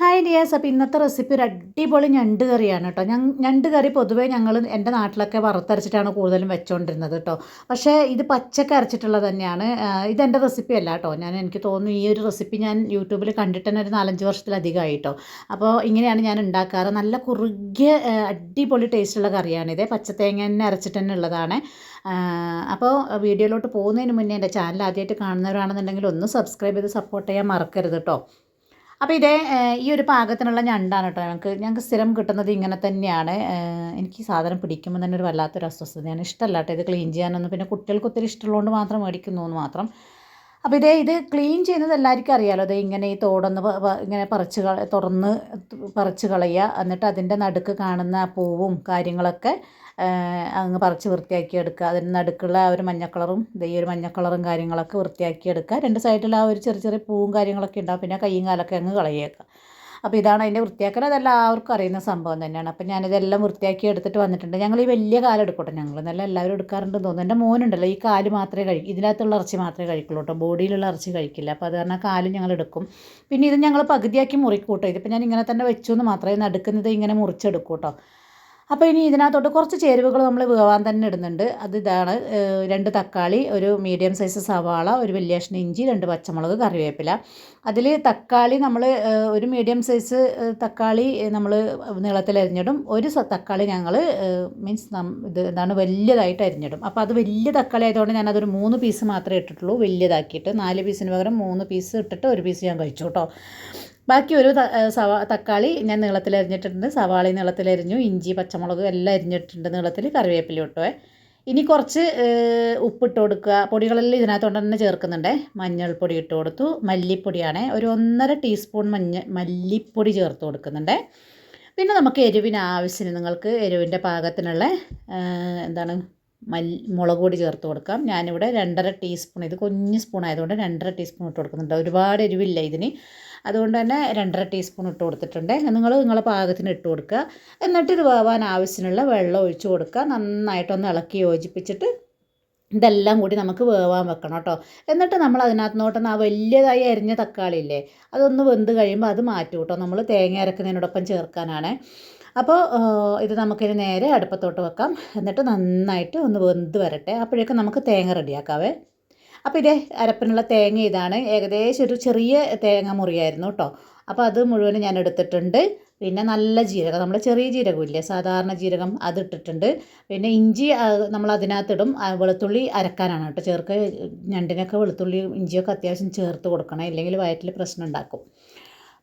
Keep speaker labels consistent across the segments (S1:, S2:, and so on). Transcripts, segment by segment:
S1: Hi Diaz അപ്പോൾ ഇന്നത്തെ recipe ഒരു അടിപൊളി ഞണ്ട് കറിയാണ് കേട്ടോ. ഞാൻ ഞണ്ട് കറി പൊതുവേ ഞങ്ങൾ എന്റെ നാട്ടിലൊക്കെ വറുത്തരച്ചിട്ടാണ് കൂടുതലും വെച്ചുകൊണ്ടിരുന്നത് കേട്ടോ. പക്ഷേ ഇത് പച്ചക്ക അരച്ചിട്ടുള്ളത് തന്നെയാണ്. ഇതെന്റെ റെസിപ്പി അല്ല കേട്ടോ. ഞാൻ എനിക്ക് തോന്നുന്നു ഈ ഒരു റെസിപ്പി ഞാൻ യൂട്യൂബിൽ കണ്ടിട്ട് തന്നെ ഒരു നാലഞ്ച് വർഷത്തിലധികമായി കേട്ടോ. അപ്പോൾ ഇങ്ങനെയാണ് ഞാൻ ഉണ്ടാക്കാറ്. നല്ല കുറുകിയ അടിപൊളി ടേസ്റ്റുള്ള കറിയാണിത് പച്ചത്തേങ്ങ തന്നെ അരച്ചിട്ട് തന്നെ ഉള്ളതാണ്. അപ്പോൾ വീഡിയോയിലോട്ട് പോകുന്നതിന് മുന്നേ എന്റെ ചാനൽ ആദ്യമായിട്ട് കാണുന്നവരാണെന്നുണ്ടെങ്കിൽ ഒന്ന് സബ്സ്ക്രൈബ് ചെയ്ത് സപ്പോർട്ട് ചെയ്യാൻ മറക്കരുത് കേട്ടോ. അപ്പോൾ ഇതേ ഈ ഒരു പാകത്തിനുള്ള ഞണ്ടാണ് കേട്ടോ ഞങ്ങൾക്ക് ഞങ്ങൾക്ക് സ്ഥിരം കിട്ടുന്നത് ഇങ്ങനെ തന്നെയാണ്. എനിക്ക് സാധനം പിടിക്കുമ്പോൾ തന്നെ ഒരു വല്ലാത്തൊരു അസ്വസ്ഥതയാണ്. ഇഷ്ടമല്ല കേട്ടോ ഇത് ക്ലീൻ ചെയ്യാനൊന്നും. പിന്നെ കുട്ടികൾക്ക് ഒത്തിരി ഇഷ്ടമുള്ളതുകൊണ്ട് മാത്രം മേടിക്കുന്നു എന്ന് മാത്രം. അപ്പോൾ ഇതേ ഇത് ക്ലീൻ ചെയ്യുന്നത് എല്ലാവർക്കും അറിയാമല്ലോ ഇത് ഇങ്ങനെ ഈ തോടൊന്ന് ഇങ്ങനെ പറിച്ച് തുറന്ന് പറിച്ച് കളയുക. എന്നിട്ട് അതിന്റെ നടുക്ക് കാണുന്ന പൂവും കാര്യങ്ങളൊക്കെ അങ്ങ് പറിച്ച് വൃത്തിയാക്കി എടുക്കുക. അതിന് നടുക്കുള്ള ആ ഒരു മഞ്ഞ കളറും ഈ ഒരു മഞ്ഞ കളറും കാര്യങ്ങളൊക്കെ വൃത്തിയാക്കി എടുക്കുക. രണ്ട് സൈഡിൽ ആ ഒരു ചെറിയ ചെറിയ പൂവും കാര്യങ്ങളൊക്കെ ഉണ്ടാവും. പിന്നെ കൈയും കാലൊക്കെ അങ്ങ് കളയേക്കുക അപ്പോൾ ഇതാണ് അതിന്റെ വൃത്തിയാക്കൽ. അതെല്ലാവർക്കും അറിയുന്ന സംഭവം തന്നെയാണ്. അപ്പോൾ ഞാനിതെല്ലാം വൃത്തിയാക്കി എടുത്തിട്ട് വന്നിട്ടുണ്ട്. ഞങ്ങൾ ഈ വലിയ കാലം എടുക്കട്ടെ ഞങ്ങൾ നല്ല എല്ലാവരും എടുക്കാറുണ്ടെന്ന് തോന്നുന്നു. എന്റെ മോനുണ്ടല്ലോ ഈ കാൽ മാത്രമേ കഴിക്കൂ ഇതിനകത്തുള്ള ഇറച്ചി മാത്രമേ കഴിക്കുള്ളൂ കേട്ടോ. ബോഡിയിലുള്ള ഇറച്ചി കഴിക്കില്ല. അപ്പോൾ അത് കാരണം കാലും ഞങ്ങൾ എടുക്കും. പിന്നെ ഇത് ഞങ്ങൾ പകുതിയാക്കി മുറിക്കൂട്ടോ. ഇതിപ്പോൾ ഞാൻ ഇങ്ങനെ തന്നെ വെച്ചു എന്ന് മാത്രമേ നടുക്കുന്നത് ഇങ്ങനെ മുറിച്ചെടുക്കൂ കേട്ടോ അപ്പോൾ ഇനി ഇതിനകത്തോട്ട് കുറച്ച് ചേരുവകൾ നമ്മൾ വേവാൻ തന്നെ ഇടുന്നുണ്ട്. അത് ഇതാണ് രണ്ട് തക്കാളി ഒരു മീഡിയം സൈസ് സവാള ഒരു വലിയ കഷ്ണം ഇഞ്ചി രണ്ട് പച്ചമുളക് കറിവേപ്പില. അതിൽ തക്കാളി നമ്മൾ ഒരു മീഡിയം സൈസ് തക്കാളി നമ്മൾ നീളത്തിൽ അരിഞ്ഞിടും. ഒരു തക്കാളി ഞങ്ങൾ മീൻസ് ഇത് എന്താണ് വലിയതായിട്ട് അരിഞ്ഞിടും. അപ്പോൾ അത് വലിയ തക്കാളി ആയതുകൊണ്ട് ഞാൻ അതൊരു മൂന്ന് പീസ് മാത്രമേ ഇട്ടിട്ടുള്ളൂ. വലിയതാക്കിയിട്ട് നാല് പീസിന് പകരം മൂന്ന് പീസ് ഇട്ടിട്ട് ഒരു പീസ് ഞാൻ കഴിച്ചു കേട്ടോ. ബാക്കി ഒരു തക്കാളി ഞാൻ നീളത്തിൽ അരിഞ്ഞിട്ടുണ്ട്. സവാളി നീളത്തിൽ അരിഞ്ഞു. ഇഞ്ചി പച്ചമുളക് എല്ലാം അരിഞ്ഞിട്ടുണ്ട് നീളത്തിൽ. കറിവേപ്പില ഇട്ടുവേ ഇനി കുറച്ച് ഉപ്പിട്ട് കൊടുക്കുക. പൊടികളെല്ലാം ഇതിനകത്തോണ്ട് തന്നെ ചേർക്കുന്നുണ്ട്. മഞ്ഞൾപ്പൊടി ഇട്ട് കൊടുത്തു. മല്ലിപ്പൊടിയാണ്. ഒരു ഒന്നര ടീസ്പൂൺ മഞ്ഞ മല്ലിപ്പൊടി ചേർത്ത് കൊടുക്കുന്നുണ്ട്. പിന്നെ നമുക്ക് എരിവിന് ആവശ്യത്തിന് നിങ്ങൾക്ക് എരിവിന്റെ പാകത്തിനുള്ള എന്താണ് മല്ലി മുളക് പൊടി ചേർത്ത് കൊടുക്കാം. ഞാനിവിടെ രണ്ടര ടീസ്പൂൺ ഇത് കുഞ്ഞ് സ്പൂൺ ആയതുകൊണ്ട് രണ്ടര ടീസ്പൂൺ ഇട്ട് കൊടുക്കുന്നുണ്ട്. ഒരുപാട് എരിവില്ല ഇതിന്. അതുകൊണ്ട് തന്നെ രണ്ടര ടീസ്പൂൺ ഇട്ട് കൊടുത്തിട്ടുണ്ട്. നിങ്ങൾ നിങ്ങളെ പാകത്തിന് ഇട്ട് കൊടുക്കുക. എന്നിട്ട് ഇത് വേവാൻ ആവശ്യത്തിനുള്ള വെള്ളം ഒഴിച്ച് കൊടുക്കുക. നന്നായിട്ടൊന്ന് ഇളക്കി യോജിപ്പിച്ചിട്ട് ഇതെല്ലാം കൂടി നമുക്ക് വേവാൻ വെക്കണം കേട്ടോ. എന്നിട്ട് നമ്മൾ അതിനകത്തുനിന്നോട്ട് ആ വലിയതായി അരിഞ്ഞ തക്കാളി ഇല്ലേ അതൊന്ന് വെന്ത് കഴിയുമ്പോൾ അത് മാറ്റും കേട്ടോ. നമ്മൾ തേങ്ങ അരക്കുന്നതിനോടൊപ്പം ചേർക്കാനാണ്. അപ്പോൾ ഇത് നമുക്കിനി നേരെ അടുപ്പത്തോട്ട് വെക്കാം. എന്നിട്ട് നന്നായിട്ട് ഒന്ന് വെന്ത് വരട്ടെ. അപ്പോഴേക്കും നമുക്ക് തേങ്ങ റെഡിയാക്കാവേ. അപ്പോൾ ഇതേ അരപ്പിനുള്ള തേങ്ങ ഇതാണ്. ഏകദേശം ഒരു ചെറിയ തേങ്ങ മുറിയായിരുന്നു കേട്ടോ. അപ്പോൾ അത് മുഴുവനും ഞാൻ എടുത്തിട്ടുണ്ട്. പിന്നെ നല്ല ജീരകം നമ്മൾ ചെറിയ ജീരകമില്ലേ സാധാരണ ജീരകം അതിട്ടിട്ടുണ്ട്. പിന്നെ ഇഞ്ചി നമ്മൾ അതിനകത്തിടും വെളുത്തുള്ളി അരക്കാനാണ് കേട്ടോ. ചേർക്ക് ഞണ്ടിനൊക്കെ വെളുത്തുള്ളി ഇഞ്ചിയൊക്കെ അത്യാവശ്യം ചേർത്ത് കൊടുക്കണം. ഇല്ലെങ്കിൽ വയറ്റിൽ പ്രശ്നം ഉണ്ടാക്കും.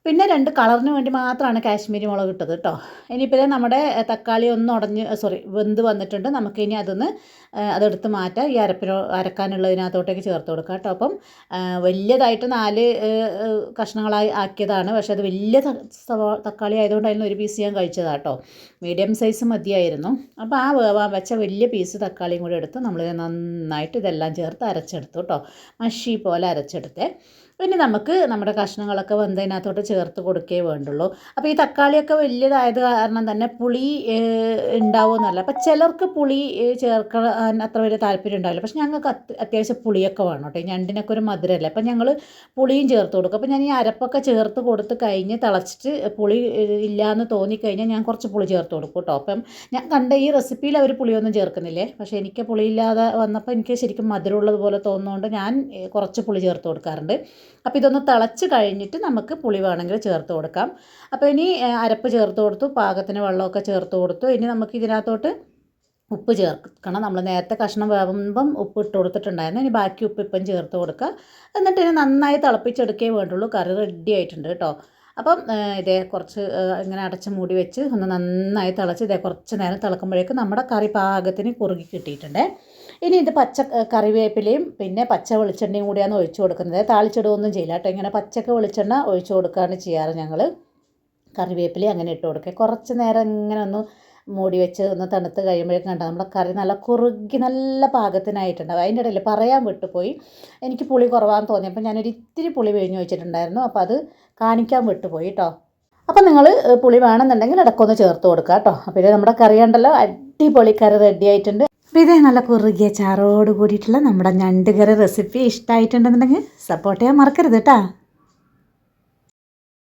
S1: പിന്നെ രണ്ട് കളറിന് വേണ്ടി മാത്രമാണ് കാശ്മീരി മുളക് ഇട്ടത് കേട്ടോ ഇനിയിപ്പോൾ നമ്മുടെ തക്കാളി ഒന്ന് ഉടഞ്ഞ് സോറി വെന്ത് വന്നിട്ടുണ്ട്. നമുക്കിനി അതൊന്ന് അതെടുത്ത് മാറ്റാം. ഈ അരപ്പിനോ അരക്കാനുള്ളതിനകത്തോട്ടേക്ക് ചേർത്ത് കൊടുക്കാം കേട്ടോ അപ്പം വലിയതായിട്ട് നാല് കഷ്ണങ്ങളായി ആക്കിയതാണ്. പക്ഷെ അത് വലിയ തക്കാളി ആയതുകൊണ്ട് അതിന് ഒരു പീസ് ഞാൻ കഴിച്ചതാണ് കേട്ടോ മീഡിയം സൈസ് മതിയായിരുന്നു. അപ്പോൾ ആ വേവാൻ വെച്ച വലിയ പീസ് തക്കാളിയും കൂടി എടുത്ത് നമ്മൾ നന്നായിട്ട് ഇതെല്ലാം ചേർത്ത് അരച്ചെടുത്തു കേട്ടോ മഷി പോലെ അരച്ചെടുത്തേ. പിന്നെ നമുക്ക് നമ്മുടെ കഷ്ണങ്ങളൊക്കെ വെന്തതിനകത്തോട്ട് ചേർത്ത് കൊടുക്കേ വേണ്ടുള്ളൂ. അപ്പോൾ ഈ തക്കാളിയൊക്കെ വലിയതായത് കാരണം തന്നെ പുളി ഉണ്ടാവുമെന്നല്ല അപ്പോൾ ചിലർക്ക് പുളി ചേർക്കാൻ അത്ര വലിയ താല്പര്യം ഉണ്ടാവില്ല. പക്ഷെ ഞങ്ങൾക്ക് അത് അത്യാവശ്യം പുളിയൊക്കെ വേണം കേട്ടോ. ഞണ്ടിനൊക്കെ ഒരു മധുരമല്ലേ അപ്പം ഞങ്ങൾ പുളിയും ചേർത്ത് കൊടുക്കും. അപ്പോൾ ഞാൻ ഈ അരപ്പൊക്കെ ചേർത്ത് കൊടുത്ത് കഴിഞ്ഞ് തിളച്ചിട്ട് പുളി ഇല്ലയെന്ന് തോന്നിക്കഴിഞ്ഞാൽ ഞാൻ കുറച്ച് പുളി ചേർത്ത് കൊടുക്കും കേട്ടോ. അപ്പം ഞാൻ കണ്ട ഈ റെസിപ്പിയിൽ അവർ പുളിയൊന്നും ചേർക്കുന്നില്ലേ? പക്ഷേ എനിക്ക് പുളിയില്ലാതെ വന്നപ്പോൾ എനിക്ക് ശരിക്കും മധുരമുള്ളതുപോലെ തോന്നുന്നതുകൊണ്ട് ഞാൻ കുറച്ച് പുളി ചേർത്ത് കൊടുക്കാറുണ്ട്. അപ്പോൾ ഇതൊന്ന് തിളച്ച് കഴിഞ്ഞിട്ട് നമുക്ക് പുളി വേണമെങ്കിൽ ചേർത്ത് കൊടുക്കാം. അപ്പോൾ ഇനി അരപ്പ് ചേർത്ത് കൊടുത്തു പാകത്തിന് വെള്ളമൊക്കെ ചേർത്ത് കൊടുത്തു. ഇനി നമുക്ക് ഇതിനകത്തോട്ട് ഉപ്പ് ചേർക്കണം. നമ്മൾ നേരത്തെ കഷ്ണം വേവുമ്പം ഉപ്പ് ഇട്ട് കൊടുത്തിട്ടുണ്ടായിരുന്നു. ഇനി ബാക്കി ഉപ്പ് ഇപ്പം ചേർത്ത് കൊടുക്കുക. എന്നിട്ട് ഇനി നന്നായി തിളപ്പിച്ചെടുക്കേ വേണ്ടുള്ളൂ. കറി റെഡി ആയിട്ടുണ്ട് കേട്ടോ. അപ്പം ഇതേ കുറച്ച് ഇങ്ങനെ അടച്ച് മൂടി വെച്ച് ഒന്ന് നന്നായി തിളച്ച് ഇതേ കുറച്ച് നേരം തിളക്കുമ്പോഴേക്കും നമ്മുടെ കറി പാകത്തിന് കുറുകി കിട്ടിയിട്ടുണ്ട്. ഇനി ഇത് പച്ച കറിവേപ്പിലയും പിന്നെ പച്ച വെളിച്ചെണ്ണയും കൂടിയാണ് ഒഴിച്ചു കൊടുക്കുന്നത്. താളിച്ചിടുകയൊന്നും ചെയ്യില്ല കേട്ടോ. ഇങ്ങനെ പച്ചക്ക് വെളിച്ചെണ്ണ ഒഴിച്ചു കൊടുക്കുകയാണ് ചെയ്യാറ് ഞങ്ങൾ കറിവേപ്പില അങ്ങനെ ഇട്ട് കൊടുക്കുക. കുറച്ച് നേരം ഇങ്ങനെ ഒന്ന് മൂടി വെച്ച് ഒന്ന് തണുത്ത് കഴിയുമ്പോഴേക്കും കണ്ടോ നമ്മുടെ കറി നല്ല കുറുകി നല്ല പാകത്തിനായിട്ടുണ്ടാവും. അതിന്റെ ഇടയിൽ പറയാൻ വിട്ടുപോയി. എനിക്ക് പുളി കുറവാന്ന് തോന്നിയപ്പോൾ ഞാനൊരു ഇത്തിരി പുളി പിഴിഞ്ഞ് വെച്ചിട്ടുണ്ടായിരുന്നു. അപ്പോൾ അത് കാണിക്കാൻ വിട്ടുപോയി കേട്ടോ. അപ്പം നിങ്ങൾ പുളി വേണമെന്നുണ്ടെങ്കിൽ ഇടക്കൊന്ന് ചേർത്ത് കൊടുക്കുക കേട്ടോ. അപ്പോൾ നമ്മുടെ കറി ഉണ്ടല്ലോ അടിപൊളി കറി റെഡി ആയിട്ടുണ്ട്. ഇതേ നല്ല കുറുകിയ ചാറോട് കൂടിയിട്ടുള്ള നമ്മുടെ ഞണ്ട് കറി റെസിപ്പി ഇഷ്ടമായിട്ടുണ്ടെന്നുണ്ടെങ്കിൽ സപ്പോർട്ട് ചെയ്യാൻ മറക്കരുത് കേട്ടോ